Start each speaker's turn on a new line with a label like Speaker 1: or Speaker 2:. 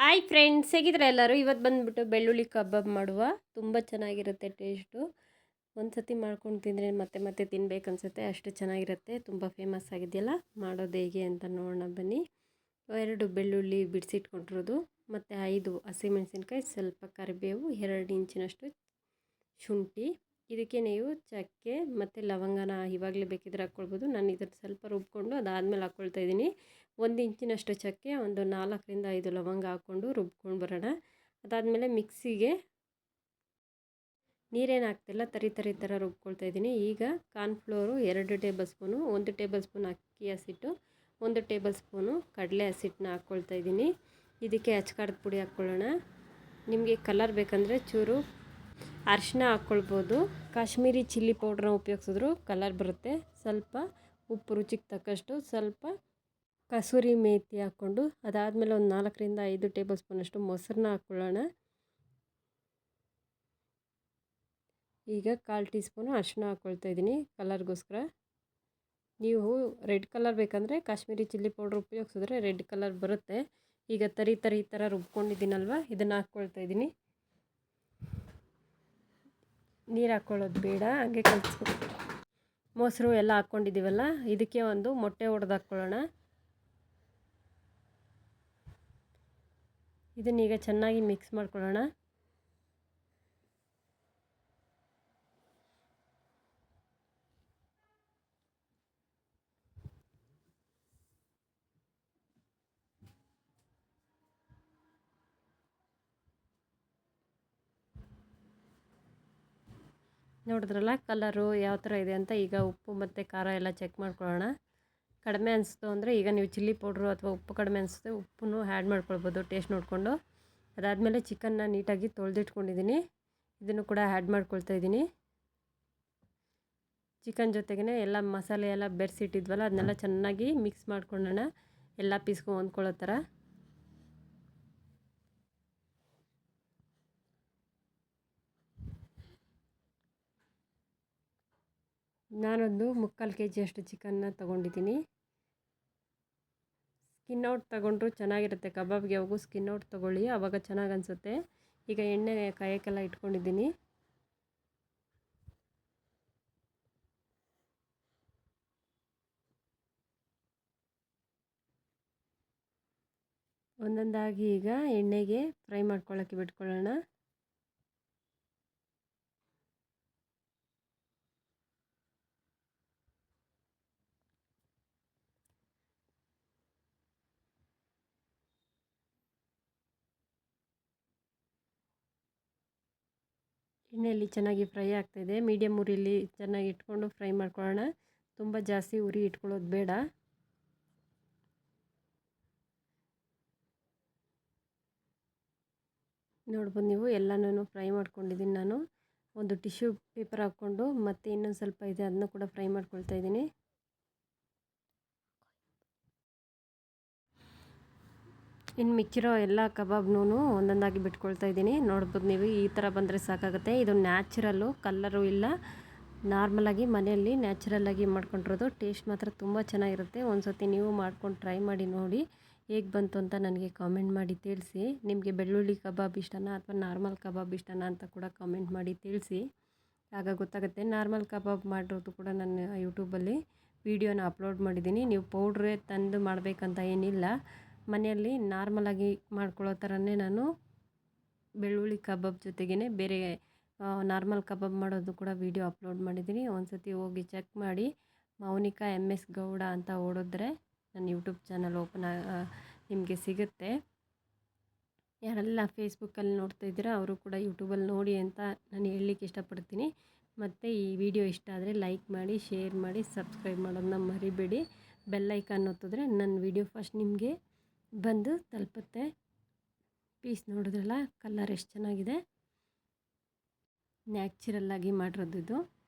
Speaker 1: Hi friends ಹೇಗಿದ್ರೆ ಎಲ್ಲರೂ? ಇವತ್ತು ಬಂದುಬಿಟ್ಟು ಬೆಳ್ಳುಳ್ಳಿ ಕಬಾಬ್ ಮಾಡುವ. ತುಂಬ ಚೆನ್ನಾಗಿರುತ್ತೆ ಟೇಸ್ಟು ಒಂದು ಸತಿ ಮಾಡ್ಕೊಂಡು ತಿಂದರೆ ಮತ್ತೆ ಮತ್ತೆ ತಿನ್ಬೇಕು ಅನ್ಸುತ್ತೆ. ಅಷ್ಟು ಚೆನ್ನಾಗಿರುತ್ತೆ. ತುಂಬ ಫೇಮಸ್ ಆಗಿದೆಯಲ್ಲ? ಮಾಡೋದು ಹೇಗೆ ಅಂತ ನೋಡೋಣ ಬನ್ನಿ. ಎರಡು ಬೆಳ್ಳುಳ್ಳಿ ಬಿಡಿಸಿಟ್ಕೊಂಡಿರೋದು ಮತ್ತು ಐದು ಹಸಿಮೆಣಸಿನ್ಕಾಯಿ, ಸ್ವಲ್ಪ ಕರಿಬೇವು, ಎರಡು ಇಂಚಿನಷ್ಟು ಶುಂಠಿ. ಇದಕ್ಕೆ ನೀವು ಚಕ್ಕೆ ಮತ್ತು ಲವಂಗನ ಇವಾಗಲೇ ಬೇಕಿದ್ರೆ ಹಾಕ್ಕೊಳ್ಬೋದು. ನಾನು ಇದನ್ನು ಸ್ವಲ್ಪ ರುಬ್ಕೊಂಡು ಅದಾದಮೇಲೆ ಹಾಕ್ಕೊಳ್ತಾ ಇದ್ದೀನಿ. ಒಂದು ಇಂಚಿನಷ್ಟು ಚಕ್ಕೆ, ಒಂದು ನಾಲ್ಕರಿಂದ ಐದು ಲವಂಗ ಹಾಕ್ಕೊಂಡು ರುಬ್ಕೊಂಡು ಬರೋಣ. ಅದಾದಮೇಲೆ ಮಿಕ್ಸಿಗೆ ನೀರೇನು ಹಾಕ್ತಿಲ್ಲ, ತರಿ ತರಿ ಥರ ರುಬ್ಕೊಳ್ತಾ ಇದ್ದೀನಿ. ಈಗ ಕಾರ್ನ್ಫ್ಲೋರು ಎರಡು ಟೇಬಲ್ ಸ್ಪೂನು, ಒಂದು ಟೇಬಲ್ ಸ್ಪೂನ್ ಅಕ್ಕಿ ಹಸಿಟ್ಟು, ಒಂದು ಟೇಬಲ್ ಸ್ಪೂನು ಕಡಲೆ ಹಸಿಟ್ಟನ್ನ ಹಾಕ್ಕೊಳ್ತಾ ಇದ್ದೀನಿ. ಇದಕ್ಕೆ ಅಚ್ಕಾರದ ಪುಡಿ ಹಾಕ್ಕೊಳ್ಳೋಣ. ನಿಮಗೆ ಕಲರ್ ಬೇಕಂದರೆ ಚೂರು ಅರಿಶಿನ ಹಾಕ್ಕೊಳ್ಬೋದು. ಕಾಶ್ಮೀರಿ ಚಿಲ್ಲಿ ಪೌಡ್ರನ್ನ ಉಪಯೋಗಿಸಿದ್ರು ಕಲರ್ ಬರುತ್ತೆ. ಸ್ವಲ್ಪ ಉಪ್ಪು ರುಚಿಗೆ ತಕ್ಕಷ್ಟು ಸ್ವಲ್ಪ ಕಸೂರಿ ಮೇಥಿ ಹಾಕ್ಕೊಂಡು ಅದಾದಮೇಲೆ ಒಂದು ನಾಲ್ಕರಿಂದ ಐದು ಟೇಬಲ್ ಸ್ಪೂನಷ್ಟು ಮೊಸರನ್ನ ಹಾಕ್ಕೊಳ್ಳೋಣ. ಈಗ ಕಾಲು ಟೀ ಸ್ಪೂನು ಅರಿಶಿನ ಹಾಕ್ಕೊಳ್ತಾ ಇದ್ದೀನಿ ಕಲರ್ಗೋಸ್ಕರ. ನೀವು ರೆಡ್ ಕಲರ್ ಬೇಕಂದರೆ ಕಾಶ್ಮೀರಿ ಚಿಲ್ಲಿ ಪೌಡ್ರ್ ಉಪಯೋಗಿಸಿದ್ರೆ ರೆಡ್ ಕಲರ್ ಬರುತ್ತೆ. ಈಗ ತರಿ ತರಿ ಈ ಥರ ರುಬ್ಕೊಂಡಿದ್ದೀನಲ್ವ, ಇದನ್ನು ಹಾಕ್ಕೊಳ್ತಾ ಇದ್ದೀನಿ. ನೀರು ಹಾಕ್ಕೊಳ್ಳೋದು ಬೇಡ, ಹಾಗೆ ಕಲಿಸ್ಬೇಕು ಮೊಸರು ಎಲ್ಲ ಹಾಕ್ಕೊಂಡಿದ್ದೀವಲ್ಲ, ಇದಕ್ಕೆ ಒಂದು ಮೊಟ್ಟೆ ಹೊಡೆದು ಹಾಕ್ಕೊಳ್ಳೋಣ. ಇದನ್ನೀಗ ಚೆನ್ನಾಗಿ ಮಿಕ್ಸ್ ಮಾಡ್ಕೊಳ್ಳೋಣ. ನೋಡಿದ್ರಲ್ಲ ಕಲರು ಯಾವ ಥರ ಇದೆ ಅಂತ ಈಗ ಉಪ್ಪು ಮತ್ತು ಖಾರ ಎಲ್ಲ ಚೆಕ್ ಮಾಡ್ಕೊಳ್ಳೋಣ. ಕಡಿಮೆ ಅನಿಸ್ತು ಅಂದರೆ ಈಗ ನೀವು ಚಿಲ್ಲಿ ಪೌಡ್ರು ಅಥವಾ ಉಪ್ಪು ಕಡಿಮೆ ಅನಿಸುತ್ತೆ ಉಪ್ಪನ್ನು ಆ್ಯಡ್ ಮಾಡ್ಕೊಳ್ಬೋದು ಟೇಸ್ಟ್ ನೋಡಿಕೊಂಡು. ಅದಾದಮೇಲೆ ಚಿಕನ್ನ ನೀಟಾಗಿ ತೊಳೆದಿಟ್ಕೊಂಡಿದ್ದೀನಿ. ಇದನ್ನು ಕೂಡ ಆ್ಯಡ್ ಮಾಡ್ಕೊಳ್ತಾ ಇದ್ದೀನಿ. ಚಿಕನ್ ಜೊತೆಗೇ ಎಲ್ಲ ಮಸಾಲೆ ಎಲ್ಲ ಬೆರೆಸಿಟ್ಟಿದ್ವಲ್ಲ, ಅದನ್ನೆಲ್ಲ ಚೆನ್ನಾಗಿ ಮಿಕ್ಸ್ ಮಾಡ್ಕೊಳ್ಳೋಣ ಎಲ್ಲ ಪೀಸ್ಗೂ ಹೊಂದ್ಕೊಳ್ಳೋ ಥರ. ನಾನೊಂದು ಮುಕ್ಕಾಲು ಕೆ ಜಿಯಷ್ಟು ಚಿಕನ್ನ ತೊಗೊಂಡಿದ್ದೀನಿ. ಸ್ಕಿನ್ ಔಟ್ ತೊಗೊಂಡ್ರು ಚೆನ್ನಾಗಿರುತ್ತೆ, ಕಬಾಬ್ಗೆ ಯಾವಾಗೂ ಸ್ಕಿನ್ ಔಟ್ ತೊಗೊಳ್ಳಿ ಆವಾಗ ಚೆನ್ನಾಗಿ ಅನಿಸುತ್ತೆ. ಈಗ ಎಣ್ಣೆ ಕಾಯಕ್ಕೆಲ್ಲ ಇಟ್ಕೊಂಡಿದ್ದೀನಿ. ಒಂದೊಂದಾಗಿ ಈಗ ಎಣ್ಣೆಗೆ ಫ್ರೈ ಮಾಡ್ಕೊಳ್ಳೋಕ್ಕೆ ಬಿಟ್ಕೊಳ್ಳೋಣ. ಎಣ್ಣೆಯಲ್ಲಿ ಚೆನ್ನಾಗಿ ಫ್ರೈ ಆಗ್ತಾಯಿದೆ ಮೀಡಿಯಮ್ ಉರಿಲಿ ಚೆನ್ನಾಗಿ ಇಟ್ಕೊಂಡು ಫ್ರೈ ಮಾಡ್ಕೊಳ್ಳೋಣ. ತುಂಬ ಜಾಸ್ತಿ ಉರಿ ಇಟ್ಕೊಳ್ಳೋದು ಬೇಡ. ನೋಡ್ಬೋದು ನೀವು ಎಲ್ಲನೂ ಫ್ರೈ ಮಾಡ್ಕೊಂಡಿದ್ದೀನಿ ನಾನು. ಒಂದು ಟಿಶ್ಯೂ ಪೇಪರ್ ಹಾಕ್ಕೊಂಡು ಮತ್ತು ಇನ್ನೊಂದು ಸ್ವಲ್ಪ ಇದೆ, ಅದನ್ನು ಕೂಡ ಫ್ರೈ ಮಾಡ್ಕೊಳ್ತಾ ಇದ್ದೀನಿ. ಇನ್ನು ಮಿಕ್ಕಿರೋ ಎಲ್ಲ ಕಬಾಬ್ನೂ ಒಂದೊಂದಾಗಿ ಬಿಟ್ಕೊಳ್ತಾ ಇದ್ದೀನಿ. ನೋಡ್ಬೋದು ನೀವು ಈ ಥರ ಬಂದರೆ ಸಾಕಾಗುತ್ತೆ. ಇದು ನ್ಯಾಚುರಲ್ಲು, ಕಲ್ಲರು ಇಲ್ಲ. ನಾರ್ಮಲಾಗಿ ಮನೆಯಲ್ಲಿ ನ್ಯಾಚುರಲ್ಲಾಗಿ ಮಾಡ್ಕೊಂಡಿರೋದು. ಟೇಸ್ಟ್ ಮಾತ್ರ ತುಂಬ ಚೆನ್ನಾಗಿರುತ್ತೆ. ಒಂದು ಸತಿ ನೀವು ಮಾಡ್ಕೊಂಡು ಟ್ರೈ ಮಾಡಿ ನೋಡಿ ಹೇಗೆ ಬಂತು ಅಂತ ನನಗೆ ಕಾಮೆಂಟ್ ಮಾಡಿ ತಿಳಿಸಿ. ನಿಮಗೆ ಬೆಳ್ಳುಳ್ಳಿ ಕಬಾಬ್ ಇಷ್ಟನಾ ಅಥವಾ ನಾರ್ಮಲ್ ಕಬಾಬ್ ಇಷ್ಟನಾ ಅಂತ ಕೂಡ ಕಾಮೆಂಟ್ ಮಾಡಿ ತಿಳಿಸಿ. ಆಗ ಗೊತ್ತಾಗುತ್ತೆ. ನಾರ್ಮಲ್ ಕಬಾಬ್ ಮಾಡಿರೋದು ಕೂಡ ನಾನು ಯೂಟ್ಯೂಬಲ್ಲಿ ವೀಡಿಯೋನ ಅಪ್ಲೋಡ್ ಮಾಡಿದ್ದೀನಿ. ನೀವು ಪೌಡ್ರೇ ತಂದು ಮಾಡಬೇಕಂತ ಏನಿಲ್ಲ. ಮನೆಯಲ್ಲಿ ನಾರ್ಮಲಾಗಿ ಮಾಡ್ಕೊಳ್ಳೋ ಥರನೇ ನಾನು ಬೆಳ್ಳುಳ್ಳಿ ಕಬಾಬ್ ಜೊತೆಗೇ ಬೇರೆ ನಾರ್ಮಲ್ ಕಬಾಬ್ ಮಾಡೋದು ಕೂಡ ವೀಡಿಯೋ ಅಪ್ಲೋಡ್ ಮಾಡಿದ್ದೀನಿ. ಒಂದು ಸತಿ ಹೋಗಿ ಚೆಕ್ ಮಾಡಿ. ಮೌನಿಕಾ ಎಂ ಎಸ್ ಗೌಡ ಅಂತ ಓಡಿದ್ರೆ ನನ್ನ ಯೂಟ್ಯೂಬ್ ಚಾನಲ್ ಓಪನ್ ನಿಮಗೆ ಸಿಗುತ್ತೆ. ಯಾರೆಲ್ಲ ಫೇಸ್ಬುಕ್ಕಲ್ಲಿ ನೋಡ್ತಾ ಇದ್ದೀರಾ ಅವರು ಕೂಡ ಯೂಟ್ಯೂಬಲ್ಲಿ ನೋಡಿ ಅಂತ ನಾನು ಹೇಳಲಿಕ್ಕೆ ಇಷ್ಟಪಡ್ತೀನಿ. ಮತ್ತು ಈ ವಿಡಿಯೋ ಇಷ್ಟ ಆದರೆ ಲೈಕ್ ಮಾಡಿ ಶೇರ್ ಮಾಡಿ ಸಬ್ಸ್ಕ್ರೈಬ್ ಮಾಡೋದನ್ನ ಮರಿಬೇಡಿ. ಬೆಲ್ಲೈಕನ್ ಒತ್ತಿದ್ರೆ ನನ್ನ ವಿಡಿಯೋ ಫಸ್ಟ್ ನಿಮಗೆ ಬಂದು ತಲುಪುತ್ತೆ. ಪೀಸ್ ನೋಡಿದ್ರಲ್ಲ ಕಲ್ಲರ್ ಎಷ್ಟು ಚೆನ್ನಾಗಿದೆ. ನ್ಯಾಚುರಲ್ಲಾಗಿ ಮಾಡಿರೋದು ಇದು.